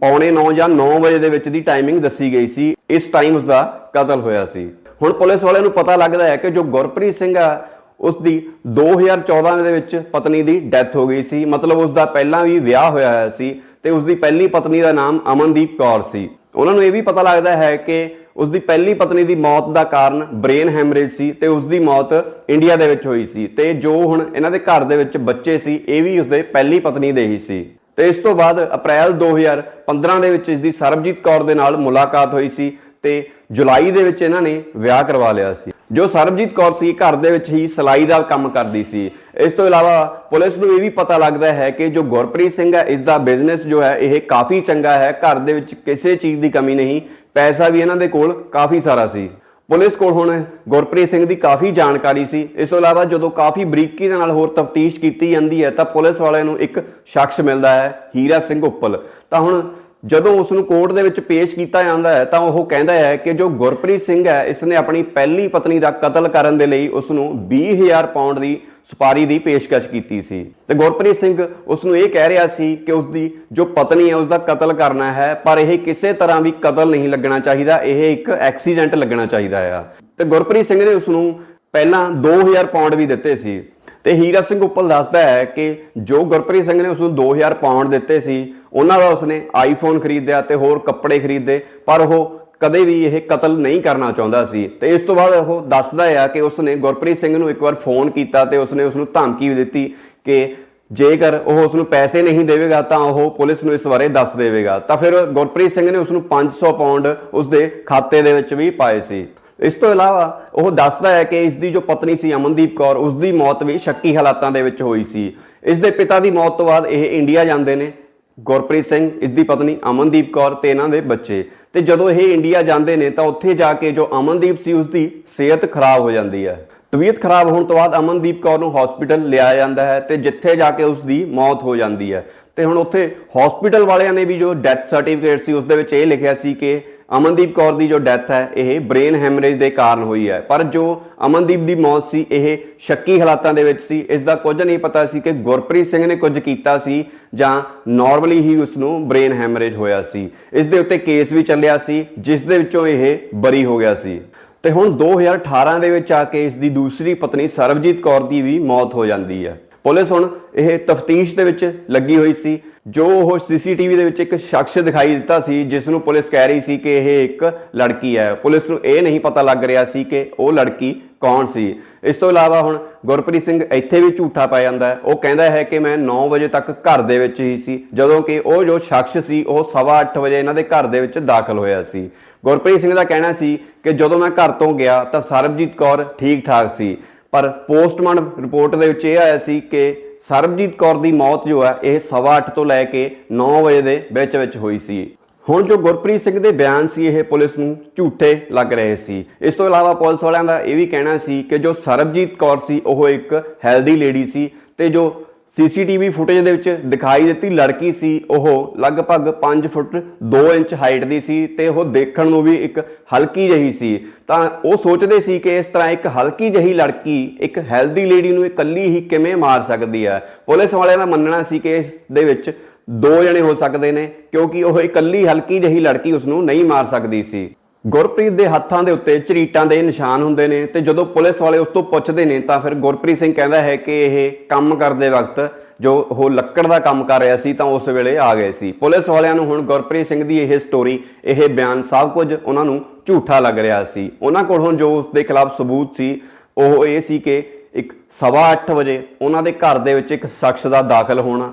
ਪੌਣੇ 9 ਜਾਂ 9 ਵਜੇ ਦੇ ਵਿੱਚ ਦੀ ਟਾਈਮਿੰਗ ਦੱਸੀ ਗਈ ਸੀ। ਇਸ ਟਾਈਮ ਉਸ ਦਾ ਕਤਲ ਹੋਇਆ ਸੀ। ਹੁਣ ਪੁਲਿਸ ਵਾਲਿਆਂ ਨੂੰ ਪਤਾ ਲੱਗਦਾ ਹੈ ਕਿ ਜੋ ਗੁਰਪ੍ਰੀਤ ਸਿੰਘ ਆ ਉਸ ਦੀ 2014 ਦੇ ਵਿੱਚ ਪਤਨੀ ਦੀ ਡੈਥ ਹੋ ਗਈ ਸੀ। ਮਤਲਬ ਉਸ ਦਾ ਪਹਿਲਾਂ ਵੀ ਵਿਆਹ ਹੋਇਆ ਹੋਇਆ ਸੀ। ਤੇ ਉਸ ਦੀ ਪਹਿਲੀ ਪਤਨੀ ਦਾ ਨਾਮ ਅਮਨਦੀਪ ਕੌਰ ਸੀ। ਉਹਨਾਂ ਨੂੰ ਇਹ ਵੀ ਪਤਾ ਲੱਗਦਾ ਹੈ ਕਿ ਉਸ ਦੀ ਪਹਿਲੀ ਪਤਨੀ ਦੀ ਮੌਤ ਦਾ ਕਾਰਨ ਬ੍ਰੇਨ ਹੈਮਰੇਜ ਸੀ ਤੇ ਉਸ ਦੀ ਮੌਤ ਇੰਡੀਆ ਦੇ ਵਿੱਚ ਹੋਈ ਸੀ ਤੇ ਜੋ ਹੁਣ ਇਹਨਾਂ ਦੇ ਘਰ ਦੇ ਵਿੱਚ ਬੱਚੇ ਸੀ, ਇਹ ਵੀ ਉਸ ਦੇ ਪਹਿਲੀ ਪਤਨੀ ਦੇ ਹੀ ਸੀ। ਤੇ ਇਸ ਤੋਂ ਬਾਅਦ ਅਪ੍ਰੈਲ 2015 ਦੇ ਵਿੱਚ ਇਸ ਦੀ ਸਰਬਜੀਤ ਕੌਰ ਦੇ ਨਾਲ ਮੁਲਾਕਾਤ ਹੋਈ ਸੀ ਤੇ ਜੁਲਾਈ ਦੇ ਵਿੱਚ ਇਹਨਾਂ ਨੇ ਵਿਆਹ ਕਰਵਾ ਲਿਆ ਸੀ। ਜੋ ਸਰਬਜੀਤ ਕੌਰ ਸੀ, ਘਰ ਦੇ ਵਿੱਚ ਹੀ ਸਲਾਈ ਦਾ ਕੰਮ ਕਰਦੀ ਸੀ। ਇਸ ਤੋਂ ਇਲਾਵਾ ਪੁਲਿਸ ਨੂੰ ਇਹ ਵੀ ਪਤਾ ਲੱਗਦਾ ਹੈ ਕਿ ਜੋ ਗੁਰਪ੍ਰੀਤ ਸਿੰਘ ਹੈ, ਇਸ ਦਾ ਬਿਜ਼ਨਸ ਜੋ ਹੈ, ਇਹ ਕਾਫੀ ਚੰਗਾ ਹੈ। ਘਰ ਦੇ ਵਿੱਚ ਕਿਸੇ ਚੀਜ਼ ਦੀ ਕਮੀ ਨਹੀਂ। ਪੈਸਾ ਵੀ ਇਹਨਾਂ ਦੇ ਕੋਲ ਕਾਫੀ ਸਾਰਾ ਸੀ। ਪੁਲਿਸ ਕੋਲ ਹੁਣ ਗੁਰਪ੍ਰੀਤ ਸਿੰਘ ਦੀ ਕਾਫੀ ਜਾਣਕਾਰੀ ਸੀ। ਇਸ ਤੋਂ ਇਲਾਵਾ ਜਦੋਂ ਕਾਫੀ ਬਰੀਕੀ ਦੇ ਨਾਲ ਹੋਰ ਤਫਤੀਸ਼ ਕੀਤੀ ਜਾਂਦੀ ਹੈ, ਤਾਂ ਪੁਲਿਸ ਵਾਲਿਆਂ ਨੂੰ ਇੱਕ ਸ਼ਖਸ ਮਿਲਦਾ ਹੈ, ਹੀਰਾ ਸਿੰਘ ਉੱਪਲ। ਤਾਂ ਹੁਣ ਜਦੋਂ ਉਸ ਨੂੰ ਕੋਰਟ ਦੇ ਵਿੱਚ ਪੇਸ਼ ਕੀਤਾ ਜਾਂਦਾ ਹੈ, ਤਾਂ ਉਹ ਕਹਿੰਦਾ ਹੈ ਕਿ ਜੋ ਗੁਰਪ੍ਰੀਤ ਸਿੰਘ ਹੈ, ਇਸ ਨੇ ਆਪਣੀ ਪਹਿਲੀ ਪਤਨੀ ਦਾ ਕਤਲ ਕਰਨ ਦੇ ਲਈ ਉਸ ਨੂੰ 20000 ਪਾਉਂਡ ਦੀ ਸੁਪਾਰੀ ਦੀ ਪੇਸ਼ਕਸ਼ ਕੀਤੀ ਸੀ। ਤੇ ਗੁਰਪ੍ਰੀਤ ਸਿੰਘ ਉਸ ਨੂੰ ਇਹ ਕਹਿ ਰਿਹਾ ਸੀ ਕਿ ਉਸ ਦੀ ਜੋ ਪਤਨੀ ਹੈ ਉਸ ਦਾ ਕਤਲ ਕਰਨਾ ਹੈ, ਪਰ ਇਹ ਕਿਸੇ ਤਰ੍ਹਾਂ ਵੀ ਕਤਲ ਨਹੀਂ ਲੱਗਣਾ ਚਾਹੀਦਾ, ਇਹ ਇੱਕ ਐਕਸੀਡੈਂਟ ਲੱਗਣਾ ਚਾਹੀਦਾ ਆ। ਤੇ ਗੁਰਪ੍ਰੀਤ ਸਿੰਘ ਨੇ ਉਸ ਨੂੰ ਪਹਿਲਾਂ 2000 ਪਾਉਂਡ ਵੀ ਦਿੱਤੇ ਸੀ। ਤੇ ਹੀਰਾ ਸਿੰਘ ਉੱਪਲ ਦੱਸਦਾ ਹੈ ਕਿ ਜੋ ਗੁਰਪ੍ਰੀਤ ਸਿੰਘ ਨੇ ਉਸ ਨੂੰ 2000 ਪਾਉਂਡ ਦਿੱਤੇ ਸੀ, ਉਹਨਾਂ ਦਾ ਉਸਨੇ ਆਈਫੋਨ ਖਰੀਦਿਆ ਤੇ ਹੋਰ ਕੱਪੜੇ ਖਰੀਦੇ, ਪਰ ਉਹ ਕਦੇ ਵੀ ਇਹ ਕਤਲ ਨਹੀਂ ਕਰਨਾ ਚਾਹੁੰਦਾ ਸੀ। ਤੇ ਇਸ ਤੋਂ ਬਾਅਦ ਉਹ ਦੱਸਦਾ ਆ ਕਿ ਉਸਨੇ ਗੁਰਪ੍ਰੀਤ ਸਿੰਘ ਨੂੰ ਇੱਕ ਵਾਰ ਫੋਨ ਕੀਤਾ ਤੇ ਉਸਨੇ ਉਸ ਨੂੰ ਧਮਕੀ ਵੀ ਦਿੱਤੀ ਕਿ ਜੇਕਰ ਉਹ ਉਸ ਨੂੰ ਪੈਸੇ ਨਹੀਂ ਦੇਵੇਗਾ ਤਾਂ ਉਹ ਪੁਲਿਸ ਨੂੰ ਇਸ ਬਾਰੇ ਦੱਸ ਦੇਵੇਗਾ। ਤਾਂ ਫਿਰ ਗੁਰਪ੍ਰੀਤ ਸਿੰਘ ਨੇ ਉਸ ਨੂੰ 500 ਪਾਉਂਡ ਉਸ ਦੇ ਖਾਤੇ ਦੇ ਵਿੱਚ ਵੀ ਪਾਏ ਸੀ। ਇਸ ਤੋਂ ਇਲਾਵਾ ਉਹ ਦੱਸਦਾ ਹੈ ਕਿ ਇਸ ਦੀ ਜੋ ਪਤਨੀ ਸੀ ਅਮਨਦੀਪ ਕੌਰ ਉਸ ਦੀ ਮੌਤ ਵੀ ਸ਼ੱਕੀ ਹਾਲਾਤਾਂ ਦੇ ਵਿੱਚ ਹੋਈ ਸੀ। ਇਸ ਦੇ ਪਿਤਾ ਦੀ ਮੌਤ ਤੋਂ ਬਾਅਦ ਇਹ ਇੰਡੀਆ ਜਾਂਦੇ ਨੇ। ਗੁਰਪ੍ਰੀਤ ਸਿੰਘ ਇਸ ਦੀ ਪਤਨੀ ਅਮਨਦੀਪ ਕੌਰ ਤੇ ਇਹਨਾਂ ਦੇ ਬੱਚੇ। ਤੇ ਜਦੋਂ ਇਹ ਇੰਡੀਆ ਜਾਂਦੇ ਨੇ ਤਾਂ ਉੱਥੇ ਜਾ ਕੇ ਜੋ ਅਮਨਦੀਪ ਸੀ ਉਸ ਦੀ ਸਿਹਤ ਖਰਾਬ ਹੋ ਜਾਂਦੀ ਹੈ। ਤਬੀਅਤ ਖਰਾਬ ਹੋਣ ਤੋਂ ਬਾਅਦ ਅਮਨਦੀਪ ਕੌਰ ਨੂੰ ਹਸਪੀਟਲ ਲਿਆਇਆ ਜਾਂਦਾ ਹੈ ਤੇ ਜਿੱਥੇ ਜਾ ਕੇ ਉਸ ਦੀ ਮੌਤ ਹੋ ਜਾਂਦੀ ਹੈ। ਤੇ ਹੁਣ ਉੱਥੇ ਹਸਪੀਟਲ ਵਾਲਿਆਂ ਨੇ ਵੀ ਜੋ ਡੈਥ ਸਰਟੀਫਿਕੇਟ ਸੀ, ਉਸ ਦੇ ਵਿੱਚ ਇਹ ਲਿਖਿਆ ਸੀ ਕਿ ਅਮਨਦੀਪ ਕੌਰ ਦੀ ਜੋ ਡੈਥ ਹੈ, ਇਹ ਬ੍ਰੇਨ ਹੈਮਰੇਜ ਦੇ ਕਾਰਨ ਹੋਈ ਹੈ। ਪਰ ਜੋ ਅਮਨਦੀਪ ਦੀ ਮੌਤ ਸੀ, ਇਹ ਸ਼ੱਕੀ ਹਾਲਾਤਾਂ ਦੇ ਵਿੱਚ ਸੀ। ਇਸ ਦਾ ਕੁਝ ਨਹੀਂ ਪਤਾ ਸੀ ਕਿ ਗੁਰਪ੍ਰੀਤ ਸਿੰਘ ਨੇ ਕੁਝ ਕੀਤਾ ਸੀ ਜਾਂ ਨਾਰਮਲੀ ਹੀ ਉਸ ਨੂੰ ਬ੍ਰੇਨ ਹੈਮਰੇਜ ਹੋਇਆ ਸੀ। ਇਸ ਦੇ ਉੱਤੇ ਕੇਸ ਵੀ ਚੱਲਿਆ ਸੀ, ਜਿਸ ਦੇ ਵਿੱਚੋਂ ਇਹ ਬਰੀ ਹੋ ਗਿਆ ਸੀ। ਤੇ ਹੁਣ 2018 ਦੇ ਵਿੱਚ ਆ ਕੇ ਇਸ ਦੀ ਦੂਸਰੀ ਪਤਨੀ ਸਰਬਜੀਤ ਕੌਰ ਦੀ ਵੀ ਮੌਤ ਹੋ ਜਾਂਦੀ ਹੈ। ਪੁਲਿਸ ਹੁਣ ਇਹ ਤਫਤੀਸ਼ ਦੇ ਵਿੱਚ ਲੱਗੀ ਹੋਈ ਸੀ। ਜੋ ਉਹ ਸੀਸੀਟੀਵੀ ਦੇ ਵਿੱਚ ਇੱਕ ਸ਼ਖਸ ਦਿਖਾਈ ਦਿੱਤਾ ਸੀ, ਜਿਸ ਨੂੰ ਪੁਲਿਸ ਕਹਿ ਰਹੀ ਸੀ ਕਿ ਇਹ ਇੱਕ ਲੜਕੀ ਹੈ। ਪੁਲਿਸ ਨੂੰ ਇਹ ਨਹੀਂ ਪਤਾ ਲੱਗ ਰਿਹਾ ਸੀ ਕਿ ਉਹ ਲੜਕੀ ਕੌਣ ਸੀ। ਇਸ ਤੋਂ ਇਲਾਵਾ ਹੁਣ ਗੁਰਪ੍ਰੀਤ ਸਿੰਘ ਇੱਥੇ ਵੀ ਝੂਠਾ ਪੈ ਜਾਂਦਾ ਉਹ ਕਹਿੰਦਾ ਹੈ ਕਿ ਮੈਂ 9 ਵਜੇ ਤੱਕ ਘਰ ਦੇ ਵਿੱਚ ਹੀ ਸੀ, ਜਦੋਂ ਕਿ ਉਹ ਜੋ ਸ਼ਖਸ ਸੀ, ਉਹ 8:30 ਵਜੇ ਇਹਨਾਂ ਦੇ ਘਰ ਦੇ ਵਿੱਚ ਦਾਖਲ ਹੋਇਆ ਸੀ। ਗੁਰਪ੍ਰੀਤ ਸਿੰਘ ਦਾ ਕਹਿਣਾ ਸੀ ਕਿ ਜਦੋਂ ਮੈਂ ਘਰ ਤੋਂ ਗਿਆ ਤਾਂ ਸਰਬਜੀਤ ਕੌਰ ਠੀਕ ਠਾਕ ਸੀ। ਪਰ ਪੋਸਟਮਾਰਟਮ ਰਿਪੋਰਟ ਦੇ ਵਿੱਚ ਇਹ ਆਇਆ ਸੀ ਕਿ ਸਰਬਜੀਤ ਕੌਰ ਦੀ ਮੌਤ ਜੋ ਹੈ, ਇਹ 8:30 ਤੋਂ ਲੈ ਕੇ 9 ਵਜੇ ਦੇ ਵਿੱਚ ਵਿੱਚ ਹੋਈ ਸੀ। ਹੁਣ ਜੋ ਗੁਰਪ੍ਰੀਤ ਸਿੰਘ ਦੇ ਬਿਆਨ ਸੀ, ਇਹ ਪੁਲਿਸ ਨੂੰ ਝੂਠੇ ਲੱਗ ਰਹੇ ਸੀ। ਇਸ ਤੋਂ ਇਲਾਵਾ ਪੁਲਿਸ ਵਾਲਿਆਂ ਦਾ ਇਹ ਵੀ ਕਹਿਣਾ ਸੀ ਕਿ ਜੋ ਸਰਬਜੀਤ ਕੌਰ ਸੀ, ਉਹ ਇੱਕ ਹੈਲਦੀ ਲੇਡੀ ਸੀ ਤੇ ਜੋ ਸੀਸੀਟੀਵੀ ਫੁਟੇਜ ਦੇ ਵਿੱਚ ਦਿਖਾਈ ਦਿੱਤੀ ਲੜਕੀ ਸੀ। ਉਹ ਲਗਭਗ 5 ਫੁੱਟ 2 ਇੰਚ ਹਾਈਟ ਦੀ ਸੀ ਤੇ ਉਹ ਦੇਖਣ ਨੂੰ ਵੀ ਇੱਕ ਹਲਕੀ ਜਹੀ ਸੀ। ਤਾਂ ਉਹ ਸੋਚਦੇ ਸੀ ਕਿ ਇਸ ਤਰ੍ਹਾਂ ਇੱਕ ਹਲਕੀ ਜਹੀ ਲੜਕੀ ਇੱਕ ਹੈਲਦੀ ਲੇਡੀ ਨੂੰ ਇਕੱਲੀ ਹੀ ਕਿਵੇਂ ਮਾਰ ਸਕਦੀ ਹੈ? ਪੁਲਿਸ ਵਾਲਿਆਂ ਦਾ ਮੰਨਣਾ ਸੀ ਕਿ ਇਸ ਦੇ ਵਿੱਚ ਦੋ ਜਣੇ ਹੋ ਸਕਦੇ ਨੇ, ਕਿਉਂਕਿ ਉਹ ਇਕੱਲੀ ਹਲਕੀ ਜਹੀ ਲੜਕੀ ਉਸ ਨੂੰ ਨਹੀਂ ਮਾਰ ਸਕਦੀ ਸੀ। ਗੁਰਪ੍ਰੀਤ ਦੇ ਹੱਥਾਂ ਦੇ ਉੱਤੇ ਝਰੀਟਾਂ ਦੇ ਨਿਸ਼ਾਨ ਹੁੰਦੇ ਨੇ ਤੇ ਜਦੋਂ ਪੁਲਿਸ ਵਾਲੇ ਉਸ ਤੋਂ ਪੁੱਛਦੇ ਨੇ ਤਾਂ ਫਿਰ ਗੁਰਪ੍ਰੀਤ ਸਿੰਘ ਕਹਿੰਦਾ ਹੈ ਕਿ ਇਹ ਕੰਮ ਕਰਦੇ ਵਕਤ ਜੋ ਉਹ ਲੱਕੜ ਦਾ ਕੰਮ ਕਰ ਰਿਹਾ ਸੀ ਤਾਂ ਉਸ ਵੇਲੇ ਆ ਗਏ ਸੀ। ਪੁਲਿਸ ਵਾਲਿਆਂ ਨੂੰ ਹੁਣ ਗੁਰਪ੍ਰੀਤ ਸਿੰਘ ਦੀ ਇਹ ਸਟੋਰੀ ਇਹ ਬਿਆਨ ਸਭ ਕੁਝ ਉਹਨਾਂ ਨੂੰ ਝੂਠਾ ਲੱਗ ਰਿਹਾ ਸੀ। ਉਹਨਾਂ ਕੋਲ ਹੁਣ ਜੋ ਉਸ ਦੇ ਖਿਲਾਫ ਸਬੂਤ ਸੀ, ਉਹ ਇਹ ਸੀ ਕਿ ਇੱਕ ਸਵਾ ਅੱਠ ਵਜੇ ਉਹਨਾਂ ਦੇ ਘਰ ਦੇ ਵਿੱਚ ਇੱਕ ਸ਼ਖਸ ਦਾ ਦਾਖਲ ਹੋਣਾ।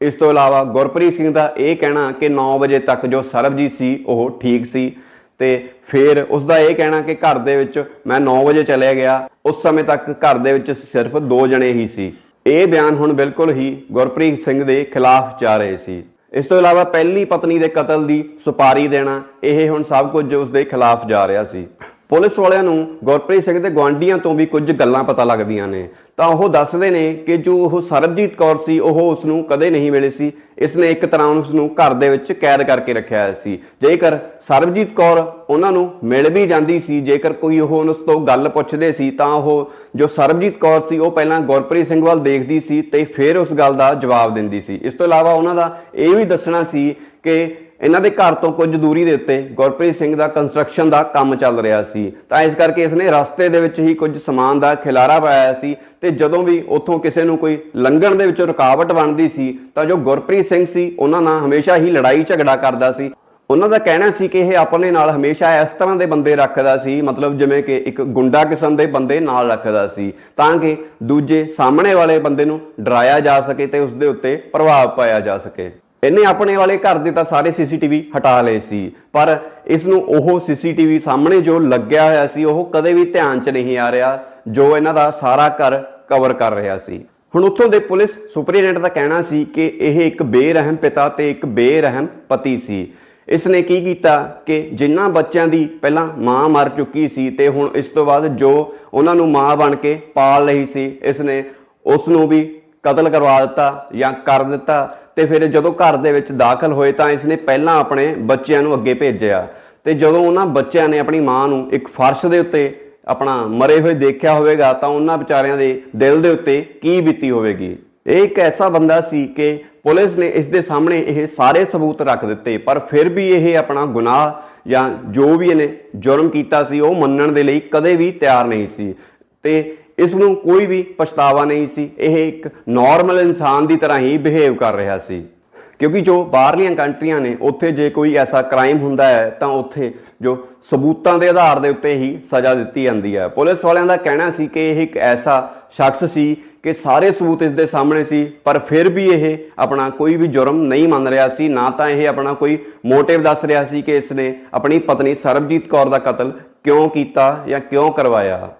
ਇਸ ਤੋਂ ਇਲਾਵਾ ਗੁਰਪ੍ਰੀਤ ਸਿੰਘ ਦਾ ਇਹ ਕਹਿਣਾ ਕਿ 9 ਵਜੇ ਤੱਕ ਜੋ ਸਰਬਜੀਤ ਸੀ, ਉਹ ਠੀਕ ਸੀ। ਤੇ ਫਿਰ ਉਸ ਦਾ ਇਹ ਕਹਿਣਾ ਕਿ ਘਰ ਦੇ ਵਿੱਚ ਮੈਂ 9 ਵਜੇ ਚਲਿਆ ਗਿਆ, ਉਸ ਸਮੇਂ ਤੱਕ ਘਰ ਦੇ ਵਿੱਚ ਸਿਰਫ ਦੋ ਜਣੇ ਹੀ ਸੀ। ਇਹ ਬਿਆਨ ਹੁਣ ਬਿਲਕੁਲ ਹੀ ਗੁਰਪ੍ਰੀਤ ਸਿੰਘ ਦੇ ਖਿਲਾਫ ਜਾ ਰਹੇ ਸੀ। ਇਸ ਤੋਂ ਇਲਾਵਾ ਪਹਿਲੀ ਪਤਨੀ ਦੇ ਕਤਲ ਦੀ ਸੁਪਾਰੀ ਦੇਣਾ, ਇਹ ਹੁਣ ਸਭ ਕੁਝ ਉਸ ਦੇ ਖਿਲਾਫ ਜਾ ਰਿਹਾ ਸੀ। ਪੁਲਿਸ ਵਾਲਿਆਂ ਨੂੰ ਗੁਰਪ੍ਰੀਤ ਸਿੰਘ ਦੇ ਗਵਾਂਢੀਆਂ ਤੋਂ ਵੀ ਕੁਝ ਗੱਲਾਂ ਪਤਾ ਲੱਗਦੀਆਂ ਨੇ। ਤਾਂ ਉਹ ਦੱਸਦੇ ਨੇ ਕਿ ਜੋ ਉਹ ਸਰਬਜੀਤ ਕੌਰ ਸੀ, ਉਹ ਉਸ ਨੂੰ ਕਦੇ ਨਹੀਂ ਮਿਲੇ ਸੀ। ਇਸ ਨੇ ਇੱਕ ਤਰ੍ਹਾਂ ਉਸ ਨੂੰ ਘਰ ਦੇ ਵਿੱਚ ਕੈਦ ਕਰਕੇ ਰੱਖਿਆ ਹੋਇਆ ਸੀ। ਜੇਕਰ ਸਰਬਜੀਤ ਕੌਰ ਉਹਨਾਂ ਨੂੰ ਮਿਲ ਵੀ ਜਾਂਦੀ ਸੀ, ਜੇਕਰ ਕੋਈ ਉਹ ਉਸ ਤੋਂ ਗੱਲ ਪੁੱਛਦੇ ਸੀ, ਤਾਂ ਉਹ ਜੋ ਸਰਬਜੀਤ ਕੌਰ ਸੀ, ਉਹ ਪਹਿਲਾਂ ਗੁਰਪ੍ਰੀਤ ਸਿੰਘ ਵੱਲ ਦੇਖਦੀ ਸੀ ਤੇ ਫਿਰ ਉਸ ਗੱਲ ਦਾ ਜਵਾਬ ਦਿੰਦੀ ਸੀ। ਇਸ ਤੋਂ ਇਲਾਵਾ ਉਹਨਾਂ ਦਾ ਇਹ ਵੀ ਦੱਸਣਾ ਸੀ ਕਿ ਇਹਨਾਂ ਦੇ ਘਰ ਤੋਂ ਕੁਝ ਦੂਰੀ ਦੇ ਉੱਤੇ ਗੁਰਪ੍ਰੀਤ ਸਿੰਘ ਦਾ ਕੰਸਟਰਕਸ਼ਨ ਦਾ ਕੰਮ ਚੱਲ ਰਿਹਾ ਸੀ। ਤਾਂ ਇਸ ਕਰਕੇ ਇਸਨੇ ਰਸਤੇ ਦੇ ਵਿੱਚ ਹੀ ਕੁਝ ਸਮਾਨ ਦਾ ਖਿਲਾਰਾ ਪਾਇਆ ਸੀ ਤੇ ਜਦੋਂ ਵੀ ਉੱਥੋਂ ਕਿਸੇ ਨੂੰ ਕੋਈ ਲੰਘਣ ਦੇ ਵਿੱਚ ਰੁਕਾਵਟ ਬਣਦੀ ਸੀ, ਤਾਂ ਜੋ ਗੁਰਪ੍ਰੀਤ ਸਿੰਘ ਸੀ, ਉਹਨਾਂ ਨਾਲ ਹਮੇਸ਼ਾ ਹੀ ਲੜਾਈ ਝਗੜਾ ਕਰਦਾ ਸੀ। ਉਹਨਾਂ ਦਾ ਕਹਿਣਾ ਸੀ ਕਿ ਇਹ ਆਪਣੇ ਨਾਲ ਹਮੇਸ਼ਾ ਇਸ ਤਰ੍ਹਾਂ ਦੇ ਬੰਦੇ ਰੱਖਦਾ ਸੀ, ਮਤਲਬ ਜਿਵੇਂ ਕਿ ਇੱਕ ਗੁੰਡਾ ਕਿਸਮ ਦੇ ਬੰਦੇ ਨਾਲ ਰੱਖਦਾ ਸੀ, ਤਾਂ ਕਿ ਦੂਜੇ ਸਾਹਮਣੇ ਵਾਲੇ ਬੰਦੇ ਨੂੰ ਡਰਾਇਆ ਜਾ ਸਕੇ ਤੇ ਉਸ ਦੇ ਉੱਤੇ ਪ੍ਰਭਾਵ ਪਾਇਆ ਜਾ ਸਕੇ। ਇਹਨੇ ਆਪਣੇ ਵਾਲੇ ਘਰ ਦੇ ਤਾਂ ਸਾਰੇ ਸੀਸੀਟੀਵੀ ਹਟਾ ਲਏ ਸੀ। ਪਰ ਇਸ ਨੂੰ ਉਹ ਸੀਸੀਟੀਵੀ ਸਾਹਮਣੇ ਜੋ ਲੱਗਿਆ ਹੋਇਆ ਸੀ, ਉਹ ਕਦੇ ਵੀ ਧਿਆਨ 'ਚ ਨਹੀਂ ਆ ਰਿਹਾ, ਜੋ ਇਹਨਾਂ ਦਾ ਸਾਰਾ ਘਰ ਕਵਰ ਕਰ ਰਿਹਾ ਸੀ। ਹੁਣ ਉੱਥੋਂ ਦੇ ਪੁਲਿਸ ਸੁਪਰੀਡੈਂਟ ਦਾ ਕਹਿਣਾ ਸੀ ਕਿ ਇਹ ਇੱਕ ਬੇਰਹਿਮ ਪਿਤਾ ਤੇ ਇੱਕ ਬੇਰਹਿਮ ਪਤੀ ਸੀ। ਇਸ ਨੇ ਕੀ ਕੀਤਾ ਕਿ ਜਿਨ੍ਹਾਂ ਬੱਚਿਆਂ ਦੀ ਪਹਿਲਾਂ ਮਾਂ ਮਰ ਚੁੱਕੀ ਸੀ ਤੇ ਹੁਣ ਇਸ ਤੋਂ ਬਾਅਦ ਜੋ ਉਹਨਾਂ ਨੂੰ ਮਾਂ ਬਣ ਕੇ ਪਾਲ ਰਹੀ ਸੀ ਇਸ ਨੇ ਉਸ ਨੂੰ ਵੀ ਕਤਲ ਕਰਵਾ ਦਿੱਤਾ ਜਾਂ ਕਰ ਦਿੱਤਾ। ਤੇ ਫਿਰ ਜਦੋਂ ਘਰ ਦੇ ਵਿੱਚ ਦਾਖਲ ਹੋਏ ਤਾਂ ਇਸ ਨੇ ਪਹਿਲਾਂ ਆਪਣੇ ਬੱਚਿਆਂ ਨੂੰ ਅੱਗੇ ਭੇਜਿਆ। ਤੇ ਜਦੋਂ ਉਹਨਾਂ ਬੱਚਿਆਂ ਨੇ ਆਪਣੀ ਮਾਂ ਨੂੰ ਇੱਕ ਫਰਸ਼ ਦੇ ਉੱਤੇ ਆਪਣਾ ਮਰੇ ਹੋਏ ਦੇਖਿਆ ਹੋਵੇਗਾ ਤਾਂ ਉਹਨਾਂ ਵਿਚਾਰਿਆਂ ਦੇ ਦਿਲ ਦੇ ਉੱਤੇ ਕੀ ਬੀਤੀ ਹੋਵੇਗੀ? ਇਹ ਇੱਕ ਐਸਾ ਬੰਦਾ ਸੀ ਕਿ ਪੁਲਿਸ ਨੇ ਇਸ ਦੇ ਸਾਹਮਣੇ ਇਹ ਸਾਰੇ ਸਬੂਤ ਰੱਖ ਦਿੱਤੇ, ਪਰ ਫਿਰ ਵੀ ਇਹ ਆਪਣਾ ਗੁਨਾਹ ਜਾਂ ਜੋ ਵੀ ਇਹਨੇ ਜੁਰਮ ਕੀਤਾ ਸੀ, ਉਹ ਮੰਨਣ ਦੇ ਲਈ ਕਦੇ ਵੀ ਤਿਆਰ ਨਹੀਂ ਸੀ। ਤੇ ਇਸ ਨੂੰ ਕੋਈ ਵੀ ਪਛਤਾਵਾ ਨਹੀਂ ਸੀ। ਇਹ ਇੱਕ ਨਾਰਮਲ ਇਨਸਾਨ ਦੀ ਤਰ੍ਹਾਂ ਹੀ ਬਿਹੇਵ ਕਰ ਰਿਹਾ ਸੀ। ਕਿਉਂਕਿ ਜੋ ਬਾਹਰਲੀਆਂ ਕੰਟਰੀਆਂ ਨੇ, ਉੱਥੇ ਜੇ ਕੋਈ ਐਸਾ ਕ੍ਰਾਈਮ ਹੁੰਦਾ ਹੈ, ਤਾਂ ਉੱਥੇ ਜੋ ਸਬੂਤਾਂ ਦੇ ਆਧਾਰ ਦੇ ਉੱਤੇ ਹੀ ਸਜ਼ਾ ਦਿੱਤੀ ਜਾਂਦੀ ਹੈ। ਪੁਲਿਸ ਵਾਲਿਆਂ ਦਾ ਕਹਿਣਾ ਸੀ ਕਿ ਇਹ ਇੱਕ ਐਸਾ ਸ਼ਖਸ ਸੀ ਕਿ ਸਾਰੇ ਸਬੂਤ ਇਸ ਦੇ ਸਾਹਮਣੇ ਸੀ, ਪਰ ਫਿਰ ਵੀ ਇਹ ਆਪਣਾ ਕੋਈ ਵੀ ਜੁਰਮ ਨਹੀਂ ਮੰਨ ਰਿਹਾ ਸੀ। ਨਾ ਤਾਂ ਇਹ ਆਪਣਾ ਕੋਈ ਮੋਟਿਵ ਦੱਸ ਰਿਹਾ ਸੀ ਕਿ ਇਸ ਨੇ ਆਪਣੀ ਪਤਨੀ ਸਰਬਜੀਤ ਕੌਰ ਦਾ ਕਤਲ ਕਿਉਂ ਕੀਤਾ ਜਾਂ ਕਿਉਂ ਕਰਵਾਇਆ।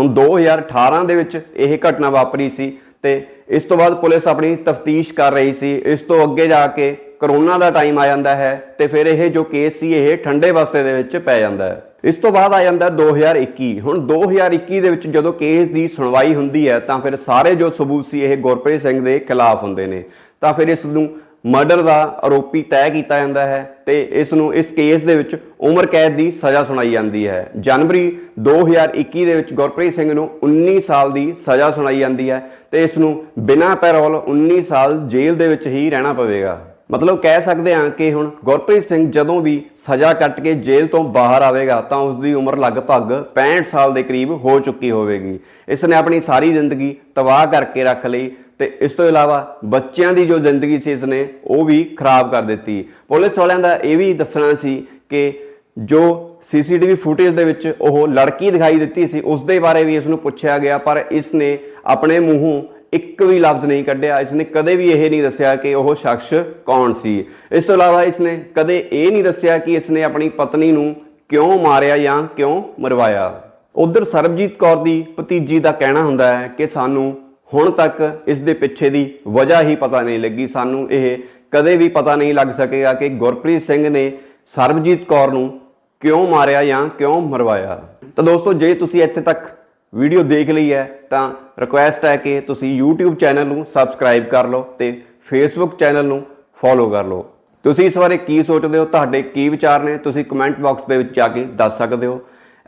ਹੁਣ 2018 ਦੇ ਵਿੱਚ ਇਹ ਘਟਨਾ ਵਾਪਰੀ ਸੀ ਤੇ ਇਸ ਤੋਂ ਬਾਅਦ ਪੁਲਿਸ ਆਪਣੀ ਤਫਤੀਸ਼ ਕਰ ਰਹੀ ਸੀ। ਇਸ ਤੋਂ ਅੱਗੇ ਜਾ ਕੇ ਕਰੋਨਾ ਦਾ ਟਾਈਮ ਆ ਜਾਂਦਾ ਹੈ ਤੇ ਫਿਰ ਇਹ ਜੋ ਕੇਸ ਸੀ, ਇਹ ਠੰਡੇ ਬਸਤੇ ਦੇ ਵਿੱਚ ਪੈ ਜਾਂਦਾ ਹੈ। ਇਸ ਤੋਂ ਬਾਅਦ ਆ ਜਾਂਦਾ ਹੈ 2021 ਹੁਣ 2021 ਦੇ ਵਿੱਚ ਜਦੋਂ ਕੇਸ ਦੀ ਸੁਣਵਾਈ ਹੁੰਦੀ ਹੈ, ਤਾਂ ਫਿਰ ਸਾਰੇ ਜੋ ਸਬੂਤ ਸੀ, ਇਹ ਗੁਰਪ੍ਰੀਤ ਸਿੰਘ ਦੇ ਖਿਲਾਫ ਹੁੰਦੇ ਨੇ। ਤਾਂ ਫਿਰ ਇਸ ਨੂੰ ਮਰਡਰ ਦਾ ਆਰੋਪੀ ਤੈਅ ਕੀਤਾ ਜਾਂਦਾ ਹੈ ਤੇ ਇਸ ਨੂੰ, ਇਸ ਕੇਸ ਦੇ ਵਿੱਚ ਉਮਰ ਕੈਦ ਦੀ ਸਜ਼ਾ ਸੁਣਾਈ ਜਾਂਦੀ ਹੈ। ਜਨਵਰੀ 2021 ਦੇ ਵਿੱਚ ਗੁਰਪ੍ਰੀਤ ਸਿੰਘ ਨੂੰ 19 ਸਾਲ ਦੀ ਸਜ਼ਾ ਸੁਣਾਈ ਜਾਂਦੀ ਹੈ ਤੇ ਇਸ ਨੂੰ ਬਿਨਾਂ ਪੈਰੋਲ 19 ਸਾਲ ਜੇਲ੍ਹ ਦੇ ਵਿੱਚ ਹੀ ਰਹਿਣਾ ਪਵੇਗਾ। ਮਤਲਬ ਕਹਿ ਸਕਦੇ ਹਾਂ ਕਿ ਹੁਣ ਗੁਰਪ੍ਰੀਤ ਸਿੰਘ ਜਦੋਂ ਵੀ ਸਜ਼ਾ ਕੱਟ ਕੇ ਜੇਲ੍ਹ ਤੋਂ ਬਾਹਰ ਆਵੇਗਾ ਤਾਂ ਉਸ ਦੀ ਉਮਰ ਲਗਭਗ 65 ਸਾਲ ਦੇ ਕਰੀਬ ਹੋ ਚੁੱਕੀ ਹੋਵੇਗੀ। ਇਸ ਨੇ ਆਪਣੀ ਸਾਰੀ ਜ਼ਿੰਦਗੀ ਤਬਾਹ ਕਰਕੇ ਰੱਖ ਲਈ ਤੇ ਇਸ ਤੋਂ ਇਲਾਵਾ ਬੱਚਿਆਂ ਦੀ ਜੋ ਜ਼ਿੰਦਗੀ ਸੀ ਇਸ ਨੇ ਉਹ ਵੀ ਖਰਾਬ ਕਰ ਦਿੱਤੀ। ਪੁਲਿਸ ਵਾਲਿਆਂ ਦਾ ਇਹ ਵੀ ਦੱਸਣਾ ਸੀ ਕਿ ਜੋ ਸੀਸੀਟੀਵੀ ਫੁਟੇਜ ਦੇ ਵਿੱਚ ਉਹ ਲੜਕੀ ਦਿਖਾਈ ਦਿੱਤੀ ਸੀ, ਉਸ ਦੇ ਬਾਰੇ ਵੀ ਇਸ ਨੂੰ ਪੁੱਛਿਆ ਗਿਆ, ਪਰ ਇਸ ਨੇ ਆਪਣੇ ਮੂੰਹੋਂ ਇੱਕ ਵੀ ਲਫ਼ਜ਼ ਨਹੀਂ ਕੱਢਿਆ। ਇਸ ਨੇ ਕਦੇ ਵੀ ਇਹ ਨਹੀਂ ਦੱਸਿਆ ਕਿ ਉਹ ਸ਼ਖਸ ਕੌਣ ਸੀ। ਇਸ ਤੋਂ ਇਲਾਵਾ ਇਸ ਨੇ ਕਦੇ ਇਹ ਨਹੀਂ ਦੱਸਿਆ ਕਿ ਇਸ ਨੇ ਆਪਣੀ ਪਤਨੀ ਨੂੰ ਕਿਉਂ ਮਾਰਿਆ ਜਾਂ ਕਿਉਂ ਮਰਵਾਇਆ। ਉਧਰ ਸਰਬਜੀਤ ਕੌਰ ਦੀ ਭਤੀਜੀ ਦਾ ਕਹਿਣਾ ਹੁੰਦਾ ਹੈ ਕਿ ਸਾਨੂੰ ਹੁਣ ਤੱਕ ਇਸ ਦੇ ਪਿੱਛੇ ਦੀ ਵਜ੍ਹਾ ਹੀ ਪਤਾ ਨਹੀਂ ਲੱਗੀ। ਸਾਨੂੰ ਇਹ ਕਦੇ ਵੀ ਪਤਾ ਨਹੀਂ ਲੱਗ ਸਕੇਗਾ ਕਿ ਗੁਰਪ੍ਰੀਤ ਸਿੰਘ ਨੇ ਸਰਬਜੀਤ ਕੌਰ ਨੂੰ ਕਿਉਂ ਮਾਰਿਆ ਜਾਂ ਕਿਉਂ ਮਰਵਾਇਆ। ਤਾਂ ਦੋਸਤੋ, ਜੇ ਤੁਸੀਂ ਇੱਥੇ ਤੱਕ ਵੀਡੀਓ ਦੇਖ ਲਈ ਹੈ, ਤਾਂ ਰਿਕੁਐਸਟ ਹੈ ਕਿ ਤੁਸੀਂ YouTube ਚੈਨਲ ਨੂੰ ਸਬਸਕ੍ਰਾਈਬ ਕਰ ਲਓ ਤੇ Facebook ਚੈਨਲ ਨੂੰ ਫੋਲੋ ਕਰ ਲਓ। ਤੁਸੀਂ ਇਸ ਬਾਰੇ ਕੀ ਸੋਚਦੇ ਹੋ? ਤੁਹਾਡੇ ਕੀ ਵਿਚਾਰ ਨੇ? ਤੁਸੀਂ ਕਮੈਂਟ ਬਾਕਸ ਦੇ ਵਿੱਚ ਜਾ ਕੇ ਦੱਸ ਸਕਦੇ ਹੋ।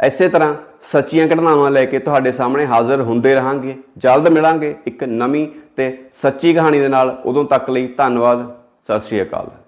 ਇਸੇ ਤਰ੍ਹਾਂ ਸੱਚੀਆਂ ਘਟਨਾਵਾਂ ਲੈ ਕੇ ਤੁਹਾਡੇ ਸਾਹਮਣੇ ਹਾਜ਼ਰ ਹੁੰਦੇ ਰਹਾਂਗੇ, ਜਲਦ ਮਿਲਾਂਗੇ ਇੱਕ ਨਵੀਂ ਤੇ ਸੱਚੀ ਕਹਾਣੀ ਦੇ ਨਾਲ। ਉਦੋਂ ਤੱਕ ਲਈ ਧੰਨਵਾਦ। ਸਤਿ ਸ਼੍ਰੀ ਅਕਾਲ।